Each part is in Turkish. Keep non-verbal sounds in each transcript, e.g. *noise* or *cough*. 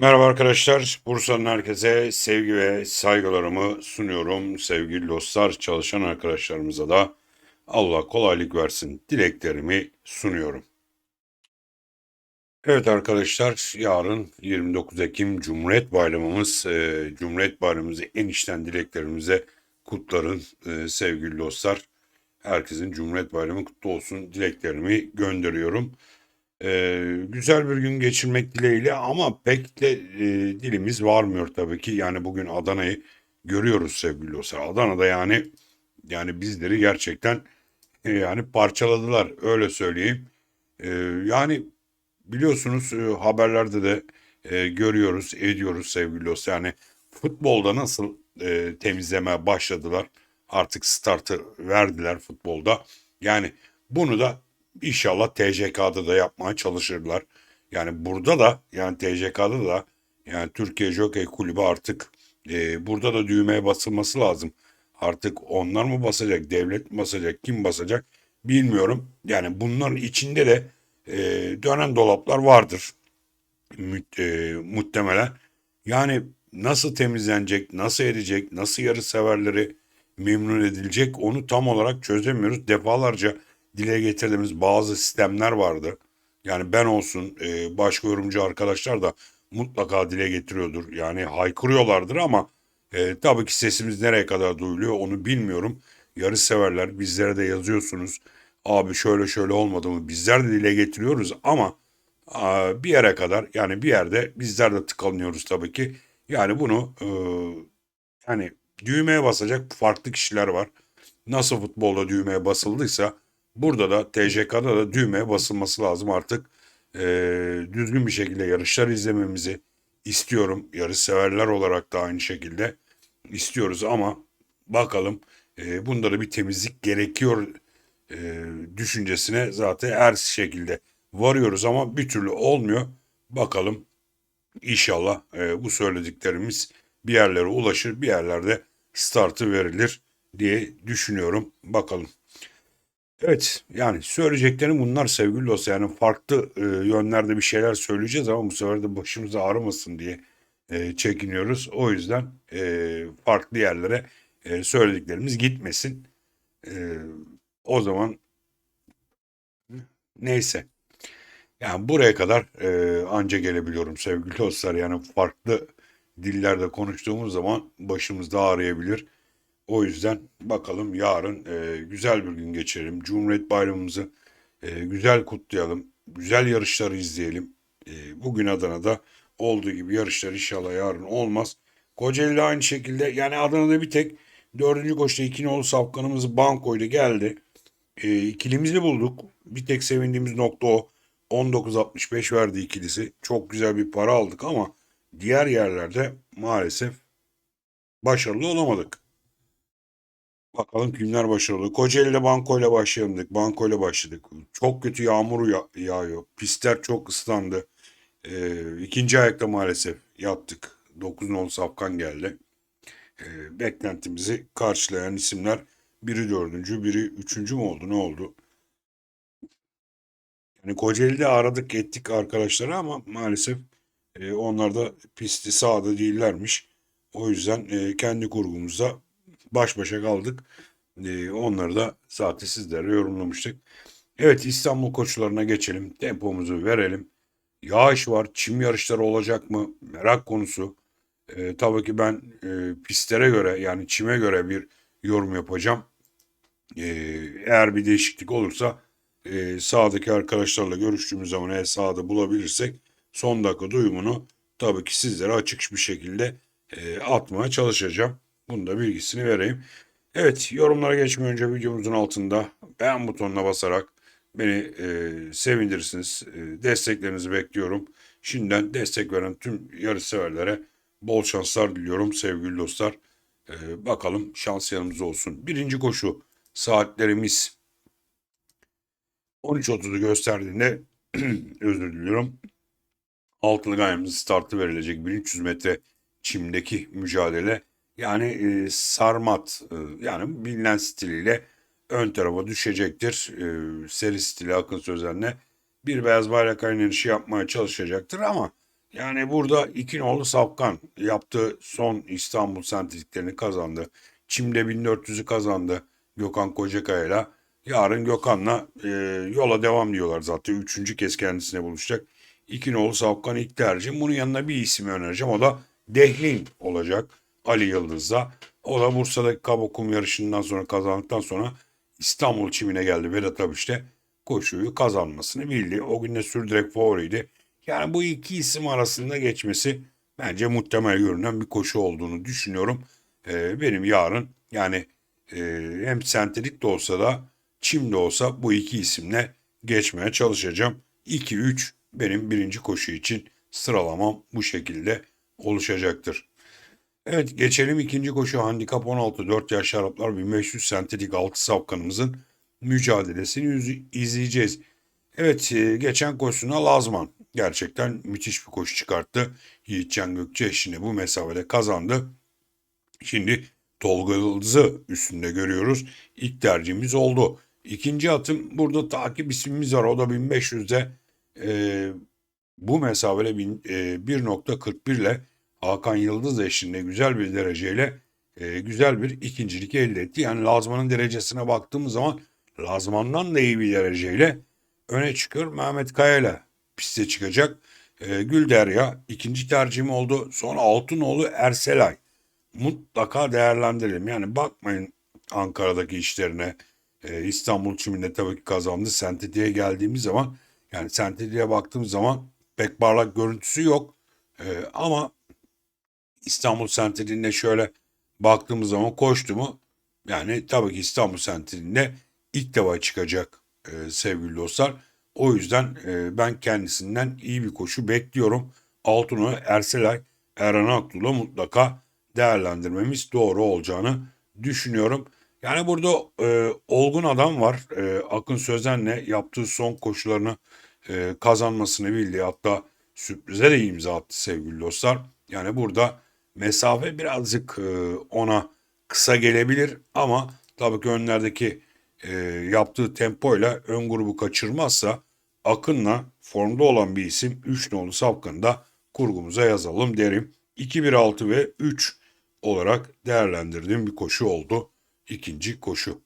Merhaba arkadaşlar. Bursa'nın herkese sevgi ve saygılarımı sunuyorum. Sevgili dostlar, çalışan arkadaşlarımıza da Allah kolaylık versin dileklerimi sunuyorum. Evet arkadaşlar, yarın 29 Ekim Cumhuriyet Bayramımız. Ee, Cumhuriyet Bayramımızı en içten dileklerimize kutların ee, sevgili dostlar. Herkesin Cumhuriyet Bayramı kutlu olsun dileklerimi gönderiyorum. Ee, güzel bir gün geçirmek dileğiyle ama pek de e, dilimiz varmıyor tabii ki. Yani bugün Adana'yı görüyoruz sevgili dostlar. Adana'da yani yani bizleri gerçekten e, yani parçaladılar öyle söyleyeyim. Ee, yani biliyorsunuz e, haberlerde de e, görüyoruz, ediyoruz sevgili dostlar. Yani futbolda nasıl e, temizleme başladılar. Artık startı verdiler futbolda. Yani bunu da İnşallah TCK'da da yapmaya çalışırlar. Yani burada da yani TCK'da da yani Türkiye Jockey Kulübü artık e, burada da düğmeye basılması lazım. Artık onlar mı basacak, devlet mi basacak, kim basacak bilmiyorum. Yani bunların içinde de e, dönen dolaplar vardır mü, e, muhtemelen. Yani nasıl temizlenecek, nasıl edecek, nasıl yarı severleri memnun edilecek onu tam olarak çözemiyoruz. Defalarca dile getirdiğimiz bazı sistemler vardı. Yani ben olsun e, başka yorumcu arkadaşlar da mutlaka dile getiriyordur. Yani haykırıyorlardır ama e, tabii ki sesimiz nereye kadar duyuluyor onu bilmiyorum. Yarı severler bizlere de yazıyorsunuz. Abi şöyle şöyle olmadı mı? Bizler de dile getiriyoruz ama bir yere kadar yani bir yerde bizler de tıkanıyoruz tabii ki. Yani bunu e, yani düğmeye basacak farklı kişiler var. Nasıl futbolda düğmeye basıldıysa Burada da TJK'da da düğmeye basılması lazım artık. E, düzgün bir şekilde yarışlar izlememizi istiyorum. Yarış severler olarak da aynı şekilde istiyoruz ama bakalım e, bunda da bir temizlik gerekiyor e, düşüncesine zaten her şekilde varıyoruz ama bir türlü olmuyor. Bakalım inşallah e, bu söylediklerimiz bir yerlere ulaşır, bir yerlerde startı verilir diye düşünüyorum. Bakalım. Evet yani söyleyeceklerim bunlar sevgili dostlar. Yani farklı e, yönlerde bir şeyler söyleyeceğiz ama bu sefer de başımız ağrımasın diye e, çekiniyoruz. O yüzden e, farklı yerlere e, söylediklerimiz gitmesin. E, o zaman neyse. Yani buraya kadar e, anca gelebiliyorum sevgili dostlar. Yani farklı dillerde konuştuğumuz zaman başımız da ağrıyabilir. O yüzden bakalım yarın e, güzel bir gün geçirelim. Cumhuriyet Bayramımızı e, güzel kutlayalım. Güzel yarışları izleyelim. E, bugün Adana'da olduğu gibi yarışlar inşallah yarın olmaz. Kocaeli'de aynı şekilde yani Adana'da bir tek dördüncü koşta iki nolu safkanımız bankoydu geldi. E, ikilimizi bulduk. Bir tek sevindiğimiz nokta o. 19.65 verdi ikilisi. Çok güzel bir para aldık ama diğer yerlerde maalesef başarılı olamadık. Bakalım kimler başarılı. Kocaeli'de bankoyla başlayalım dedik. Bankoyla başladık. Çok kötü yağmur ya- yağıyor. Pistler çok ıslandı. Ee, ikinci ayakta maalesef yattık. 9 nol safkan geldi. Ee, beklentimizi karşılayan isimler biri dördüncü, biri üçüncü mü oldu? Ne oldu? Yani Kocaeli'de aradık ettik arkadaşları ama maalesef e, onlar da pisti sağda değillermiş. O yüzden e, kendi kurgumuzda baş başa kaldık. E, onları da zaten sizlere yorumlamıştık. Evet İstanbul koşularına geçelim. Tempomuzu verelim. Yağış var. Çim yarışları olacak mı? Merak konusu. E, tabii ki ben e, pistlere göre yani çime göre bir yorum yapacağım. E, eğer bir değişiklik olursa e, sahadaki arkadaşlarla görüştüğümüz zaman eğer sahada bulabilirsek son dakika duyumunu tabii ki sizlere açık bir şekilde e, atmaya çalışacağım. Bunu da bilgisini vereyim. Evet yorumlara geçmeden önce videomuzun altında beğen butonuna basarak beni e, sevindirirsiniz. E, desteklerinizi bekliyorum. Şimdiden destek veren tüm yarış severlere bol şanslar diliyorum sevgili dostlar. E, bakalım şans yanımızda olsun. Birinci koşu saatlerimiz 13.30'u gösterdiğinde *clears throat* özür diliyorum. Altılı gayemizin startı verilecek 1300 metre çimdeki mücadele yani e, sarmat e, yani bilinen stiliyle ön tarafa düşecektir. E, seri stili Akın Sözen'le bir beyaz bayrak oynanışı yapmaya çalışacaktır ama Yani burada iki nolu Safkan yaptığı son İstanbul sentetiklerini kazandı. Çim'de 1400'ü kazandı Gökhan Kocakaya'yla. Yarın Gökhan'la e, yola devam diyorlar zaten. Üçüncü kez kendisine buluşacak. İki nolu Safkan ilk tercihim. Bunun yanına bir isim önereceğim. O da Dehlin olacak. Ali Yıldız'da. O da Bursa'daki kaba kum yarışından sonra kazandıktan sonra İstanbul çimine geldi Vedat Abiş'te koşuyu kazanmasını bildi. O gün de sürdürek favoriydi. Yani bu iki isim arasında geçmesi bence muhtemel görünen bir koşu olduğunu düşünüyorum. Ee, benim yarın yani e, hem sentetik de olsa da çim de olsa bu iki isimle geçmeye çalışacağım. 2-3 benim birinci koşu için sıralamam bu şekilde oluşacaktır. Evet geçelim ikinci koşu handikap 16 4 yaş Araplar 1500 sentetik 6 safkanımızın mücadelesini izleyeceğiz. Evet e, geçen koşusuna Lazman gerçekten müthiş bir koşu çıkarttı. Yiğitcan Gökçe eşini bu mesafede kazandı. Şimdi Tolga Yıldız'ı üstünde görüyoruz. İlk tercihimiz oldu. İkinci atım burada takip ismimiz var. O da 1500'de e, bu mesafede e, 1.41 ile Hakan Yıldız eşliğinde güzel bir dereceyle e, güzel bir ikincilik elde etti. Yani Lazman'ın derecesine baktığımız zaman Lazman'dan da iyi bir dereceyle öne çıkıyor. Mehmet Kaya ile piste çıkacak. E, Gülderya ikinci tercihim oldu. Sonra Altınoğlu Erselay. Mutlaka değerlendirelim. Yani bakmayın Ankara'daki işlerine. E, İstanbul çiminde tabii ki kazandı. Sentetiğe geldiğimiz zaman yani sentetiğe baktığımız zaman pek parlak görüntüsü yok. E, ama İstanbul Sentrali'ne şöyle baktığımız zaman koştu mu? Yani tabii ki İstanbul Sentrali'ne ilk defa çıkacak e, sevgili dostlar. O yüzden e, ben kendisinden iyi bir koşu bekliyorum. Altuno, Erselay, Erhan Aktu'la mutlaka değerlendirmemiz doğru olacağını düşünüyorum. Yani burada e, olgun adam var. E, Akın Sözen'le yaptığı son koşularını e, kazanmasını bildi. Hatta sürprize de imza attı sevgili dostlar. Yani burada mesafe birazcık e, ona kısa gelebilir ama tabii ki önlerdeki e, yaptığı tempoyla ön grubu kaçırmazsa Akın'la formda olan bir isim 3 nolu Safkan'ı da kurgumuza yazalım derim. 2-1-6 ve 3 olarak değerlendirdiğim bir koşu oldu. ikinci koşu.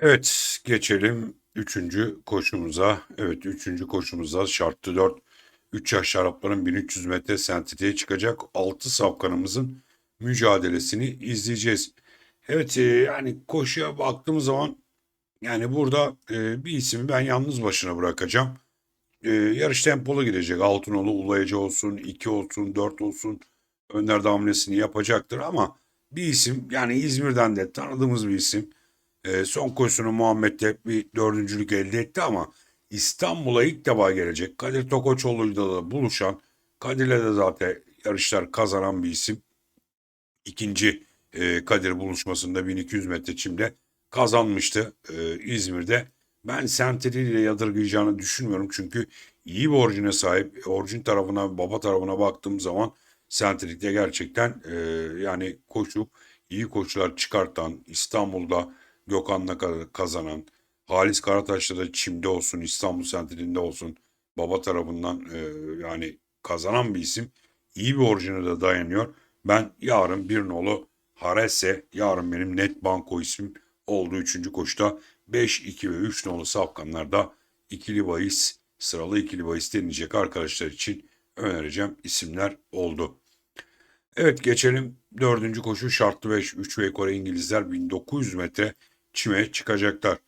Evet geçelim üçüncü koşumuza. Evet üçüncü koşumuza şartlı 4 3 yaş şarapların 1300 metre sentetiğe çıkacak 6 safkanımızın mücadelesini izleyeceğiz. Evet e, yani koşuya baktığımız zaman yani burada e, bir ismi ben yalnız başına bırakacağım. E, yarış tempolu gidecek. Altınoğlu Ulayıcı olsun, 2 olsun, 4 olsun. Önder de hamlesini yapacaktır ama bir isim yani İzmir'den de tanıdığımız bir isim. E, son koşusunu Muhammed'de bir dördüncülük elde etti ama İstanbul'a ilk defa gelecek. Kadir Tokoçoğlu'yla da buluşan, Kadir'le de zaten yarışlar kazanan bir isim. İkinci e, Kadir buluşmasında 1200 metre çimde kazanmıştı e, İzmir'de. Ben Senteri ile yadırgayacağını düşünmüyorum çünkü iyi bir orijine sahip. Orijin tarafına, baba tarafına baktığım zaman Senterik'te gerçekten e, yani koşup iyi koşular çıkartan, İstanbul'da Gökhan'la ka- kazanan, Halis Karataş'ta da Çim'de olsun, İstanbul Sentral'inde olsun baba tarafından e, yani kazanan bir isim. İyi bir orijine de dayanıyor. Ben yarın bir nolu Harese, yarın benim net banko ismim oldu 3. koşuda. 5, 2 ve 3 nolu safkanlarda ikili bahis, sıralı ikili bahis deneyecek arkadaşlar için önereceğim isimler oldu. Evet geçelim dördüncü koşu şartlı 5 3 ve Kore İngilizler 1900 metre çime çıkacaklar.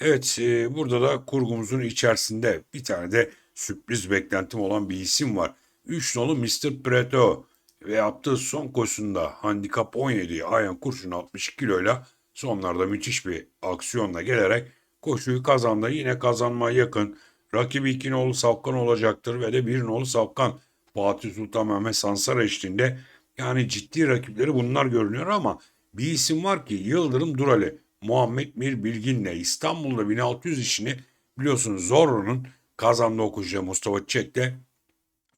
Evet e, burada da kurgumuzun içerisinde bir tane de sürpriz beklentim olan bir isim var. 3 nolu Mr. Preto ve yaptığı son koşusunda handikap 17 Ayan Kurşun 62 kiloyla sonlarda müthiş bir aksiyonla gelerek koşuyu kazandı. Yine kazanmaya yakın. Rakibi 2 nolu Savkan olacaktır ve de 1 nolu Savkan Fatih Sultan Mehmet Sansar eşliğinde yani ciddi rakipleri bunlar görünüyor ama bir isim var ki Yıldırım Durali. Muhammed Mir Bilgin'le İstanbul'da 1600 işini biliyorsunuz Zorro'nun kazandığı okuyucuya Mustafa Çek'te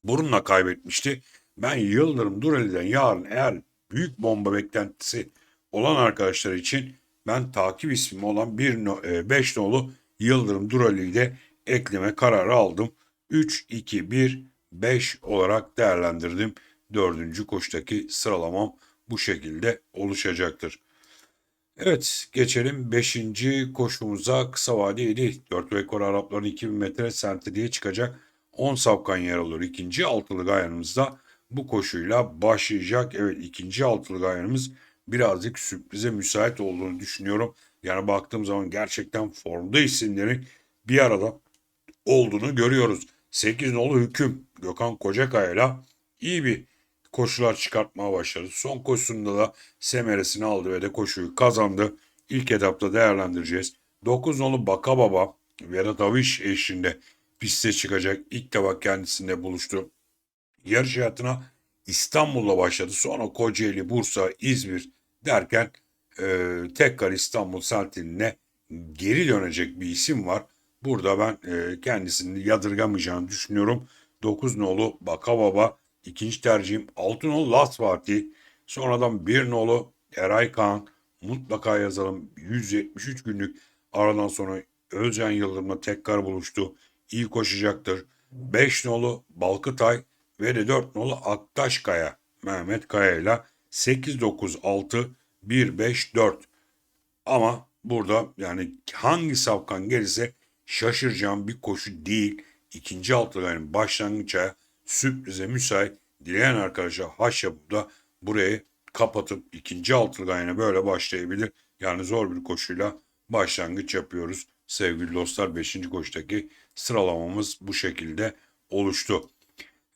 burunla kaybetmişti. Ben Yıldırım Durali'den yarın eğer büyük bomba beklentisi olan arkadaşlar için ben takip ismim olan 5 nolu Yıldırım Durali'yi de ekleme kararı aldım. 3, 2, 1, 5 olarak değerlendirdim. Dördüncü koştaki sıralamam bu şekilde oluşacaktır. Evet geçelim 5. koşumuza kısa vadeli 4 rekor Arapların 2000 metre sentediye çıkacak 10 safkan yer alıyor. İkinci altılı gayanımızda bu koşuyla başlayacak. Evet ikinci altılı gayanımız birazcık sürprize müsait olduğunu düşünüyorum. Yani baktığım zaman gerçekten formda isimlerin bir arada olduğunu görüyoruz. 8 nolu hüküm Gökhan Kocakaya'yla iyi bir koşular çıkartmaya başladı. Son koşusunda da semeresini aldı ve de koşuyu kazandı. İlk etapta değerlendireceğiz. 9 nolu Baka Baba Vedat Aviş eşliğinde piste çıkacak. İlk defa kendisinde buluştu. Yarış hayatına İstanbul'la başladı. Sonra Kocaeli, Bursa, İzmir derken e, tekrar İstanbul Seltini'ne geri dönecek bir isim var. Burada ben e, kendisini yadırgamayacağını düşünüyorum. 9 nolu Baka Baba ikinci tercihim 6 nolu Las Fatih. Sonradan 1 nolu Eray Kaan. Mutlaka yazalım. 173 günlük aradan sonra Özcan Yıldırım'la tekrar buluştu. İyi koşacaktır. 5 nolu Balkıtay ve de 4 nolu Aktaş Kaya. Mehmet Kaya ile 8 9 6 1 5 4. Ama burada yani hangi safkan gelirse şaşıracağım bir koşu değil. İkinci altıların başlangıça sürprize müsait. Dileyen arkadaşa haş yapıp da burayı kapatıp ikinci altılı gayene böyle başlayabilir. Yani zor bir koşuyla başlangıç yapıyoruz. Sevgili dostlar 5. koşudaki sıralamamız bu şekilde oluştu.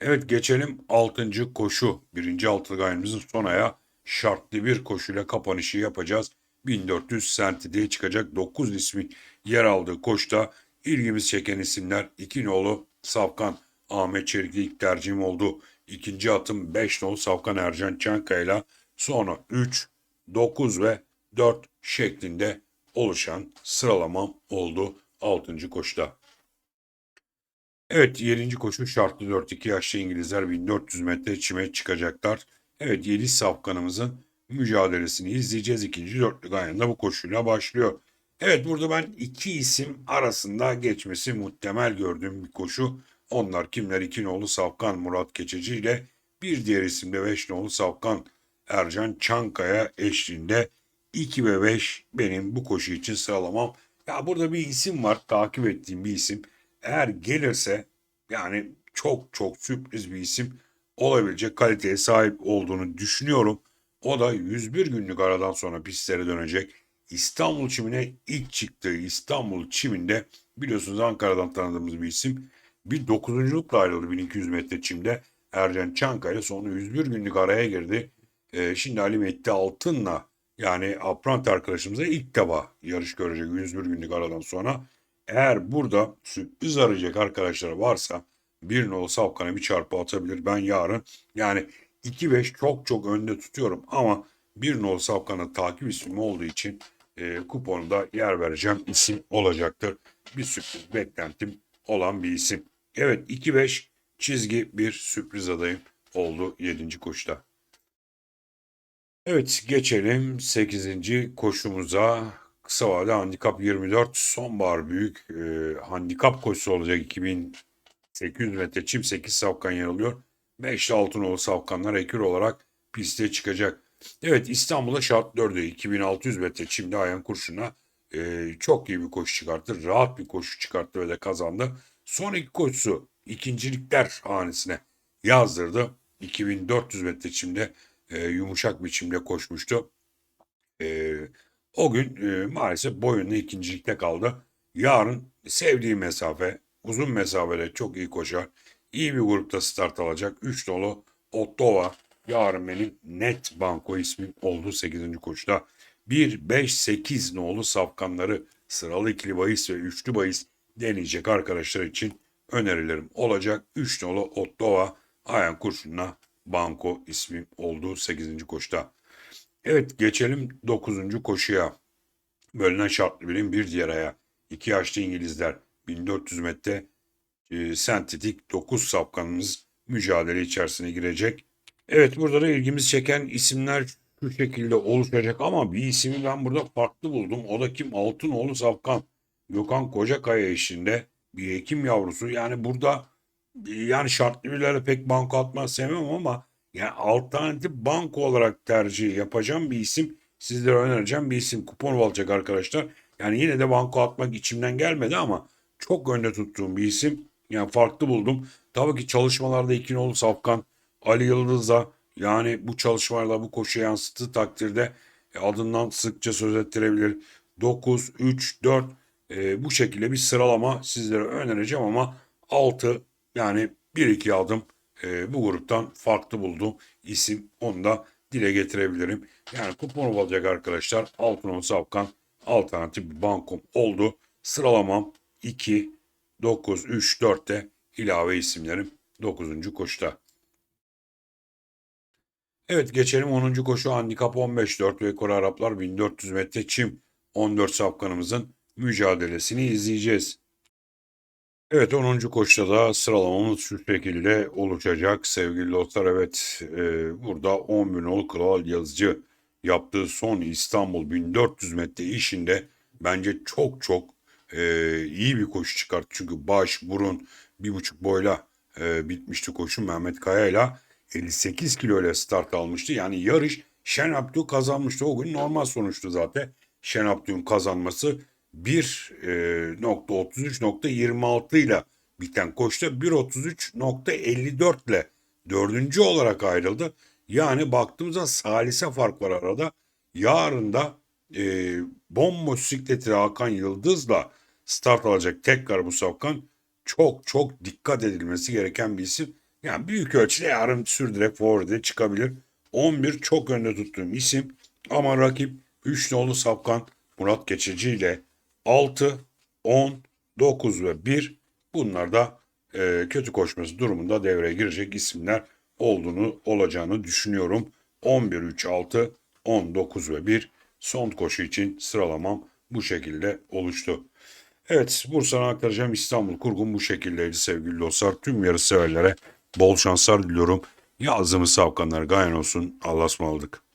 Evet geçelim 6. koşu. 1. altılı gayemizin son aya şartlı bir koşuyla kapanışı yapacağız. 1400 sentide çıkacak 9 ismin yer aldığı koşta ilgimiz çeken isimler 2 nolu Safkan Ahmet Çelik ilk tercihim oldu. İkinci atım 5 nolu Safkan Ercan Çankaya ile sonra 3, 9 ve 4 şeklinde oluşan sıralamam oldu 6. koşuda. Evet 7. koşu şartlı 4-2 yaşlı İngilizler 1400 metre çime çıkacaklar. Evet 7 safkanımızın mücadelesini izleyeceğiz. İkinci dörtlük ayında bu koşuyla başlıyor. Evet burada ben iki isim arasında geçmesi muhtemel gördüğüm bir koşu. Onlar kimler? İki nolu Safkan Murat Keçeci ile bir diğer isim de beş nolu Safkan Ercan Çankaya eşliğinde 2 ve 5 benim bu koşu için sıralamam. Ya burada bir isim var takip ettiğim bir isim. Eğer gelirse yani çok çok sürpriz bir isim olabilecek kaliteye sahip olduğunu düşünüyorum. O da 101 günlük aradan sonra pistlere dönecek. İstanbul çimine ilk çıktığı İstanbul çiminde biliyorsunuz Ankara'dan tanıdığımız bir isim. Bir dokuzunculukla ayrıldı 1200 metre çimde. Ercan Çankaya sonra 101 günlük araya girdi. Ee, şimdi Ali Mehdi Altın'la yani Aprant arkadaşımıza ilk defa yarış görecek 101 günlük aradan sonra. Eğer burada sürpriz arayacak arkadaşlar varsa bir nolu Savkan'a bir çarpı atabilir. Ben yarın yani 2-5 çok çok önde tutuyorum ama bir nolu Savkan'a takip ismi olduğu için e, kuponda yer vereceğim isim olacaktır. Bir sürpriz beklentim olan bir isim. Evet 2-5 çizgi bir sürpriz adayım oldu 7. koşuda. Evet geçelim 8. koşumuza. Kısa vade handikap 24 sonbahar büyük e, handikap koşusu olacak 2800 metre çim 8 safkan yer alıyor. 5 Altınoğlu safkanlar ekür olarak piste çıkacak. Evet İstanbul'a şart 4'e 2600 metre çimde Ayhan Kurşun'a e, çok iyi bir koşu çıkarttı. Rahat bir koşu çıkarttı ve de kazandı. Son iki koşusu ikincilikler hanesine yazdırdı. 2400 metre çimde e, yumuşak biçimde koşmuştu. E, o gün e, maalesef boyunla ikincilikte kaldı. Yarın sevdiği mesafe, uzun mesafede çok iyi koşar. İyi bir grupta start alacak. 3 dolu Ottova. Yarın benim net banko ismim oldu 8. koşuda. 1, 5, 8 nolu safkanları sıralı ikili bahis ve üçlü bahis deneyecek arkadaşlar için önerilerim olacak. 3 nolu Ottova Ayan Kurşun'la banko ismim oldu 8. koşuda. Evet geçelim 9. koşuya. Bölünen şartlı birim bir diğer aya. İki yaşlı İngilizler 1400 metre e, sentetik 9 safkanımız mücadele içerisine girecek. Evet burada da ilgimizi çeken isimler şu şekilde oluşacak ama bir ismi ben burada farklı buldum. O da kim? Altınoğlu Safkan. Gökhan Kocakaya eşliğinde bir hekim yavrusu. Yani burada yani şartlı birlerle pek banko atmayı sevmem ama yani alternatif banko olarak tercih yapacağım bir isim. Sizlere önereceğim bir isim. Kupon olacak arkadaşlar. Yani yine de banko atmak içimden gelmedi ama çok önde tuttuğum bir isim. Yani farklı buldum. Tabii ki çalışmalarda İkinoğlu Safkan, Ali Yıldız'la yani bu çalışmalarla bu koşuya yansıttığı takdirde e, adından sıkça söz ettirebilir. 9, 3, 4 e, bu şekilde bir sıralama sizlere önereceğim ama 6 yani 1-2 adım e, bu gruptan farklı buldum isim. Onu da dile getirebilirim. Yani kupon olacak arkadaşlar. Altınol Safkan alternatif bir bankom oldu. Sıralamam 2, 9, 3, 4'te ilave isimlerim 9. koşuda. Evet geçelim 10. koşu handikap 15-4 ve Kore Araplar 1400 metre çim 14 safkanımızın mücadelesini izleyeceğiz. Evet 10. koşuda da sıralamamız şu şekilde oluşacak sevgili dostlar. Evet e, burada 10 bin ol Kral Yazıcı yaptığı son İstanbul 1400 metre işinde bence çok çok e, iyi bir koşu çıkarttı. Çünkü baş, burun bir buçuk boyla e, bitmişti koşu Mehmet Kaya ile 58 kilo ile start almıştı. Yani yarış Şen Abdü kazanmıştı. O gün normal sonuçtu zaten. Şen Abdü'nün kazanması 1.33.26 ile biten koşta 1.33.54 ile dördüncü olarak ayrıldı. Yani baktığımızda salise fark var arada. Yarın da e, bomboş sikletli Hakan Yıldız'la start alacak tekrar bu safkan çok çok dikkat edilmesi gereken bir isim. Yani büyük ölçüde yarın sürdürek forward'e çıkabilir. 11 çok önde tuttuğum isim ama rakip 3 nolu safkan Murat Geçici ile 6, 10, 9 ve 1 bunlar da e, kötü koşması durumunda devreye girecek isimler olduğunu olacağını düşünüyorum. 11, 3, 6, 10, 9 ve 1 son koşu için sıralamam bu şekilde oluştu. Evet Bursa'na aktaracağım İstanbul kurgum bu şekildeydi sevgili dostlar. Tüm yarış severlere bol şanslar diliyorum. Yazdığımız savkanlar gayen olsun. Allah'a ısmarladık.